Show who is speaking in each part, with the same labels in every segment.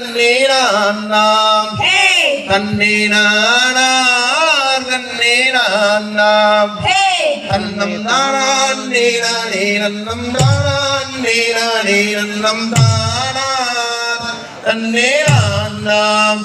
Speaker 1: தன்னே நான் நாம். தன்னே நானார் தன்னே நான் நாம். தன்னம் தானான் நீரானே நன்னம் தானான் நீரானே நன்னம் தானான். தன்னே நான் நாம்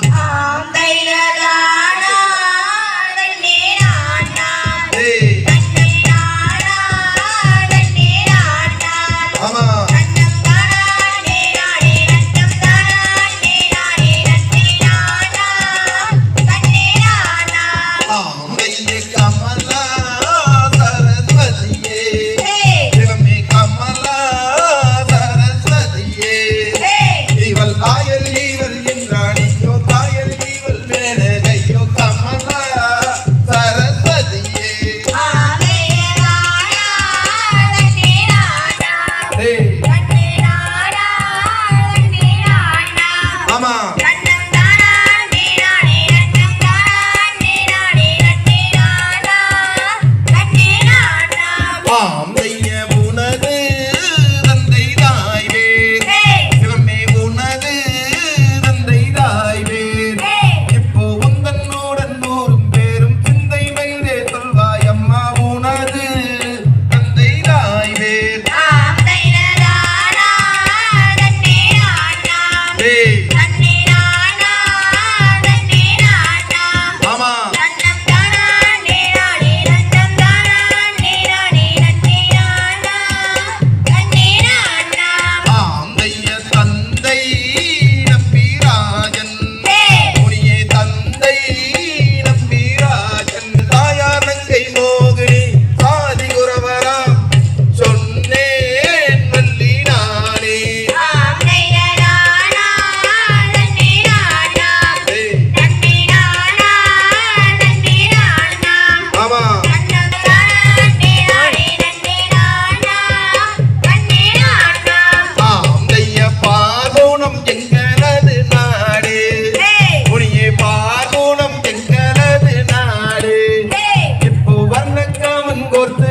Speaker 1: corte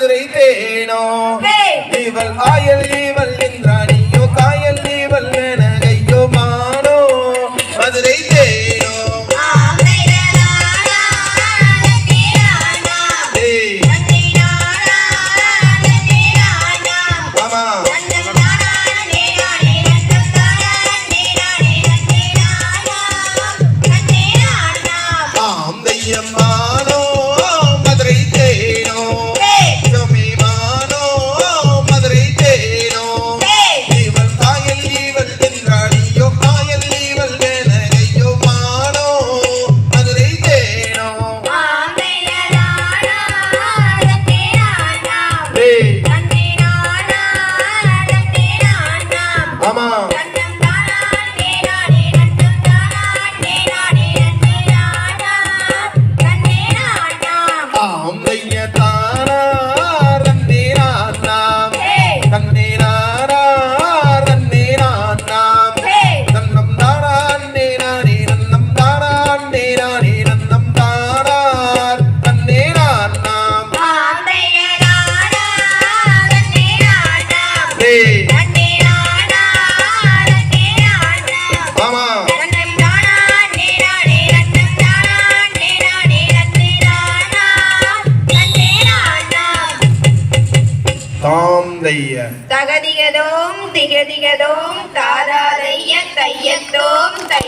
Speaker 1: மதுரை தேனோ இவள் ஆயல் இவள் என்றானியோ காயல் இவள் என கையோ மானோ மதுரை Yeah. தாந்தைய
Speaker 2: தகதிகதோம் திகதிகதோம் தாராதைய தையத்தோம் தை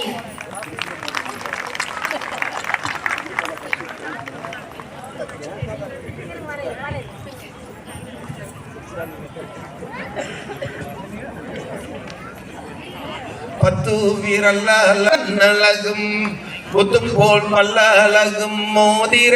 Speaker 1: பத்து வீரல்ல அழகும் புத்தும் போல் பல்ல அழகும் மோதிர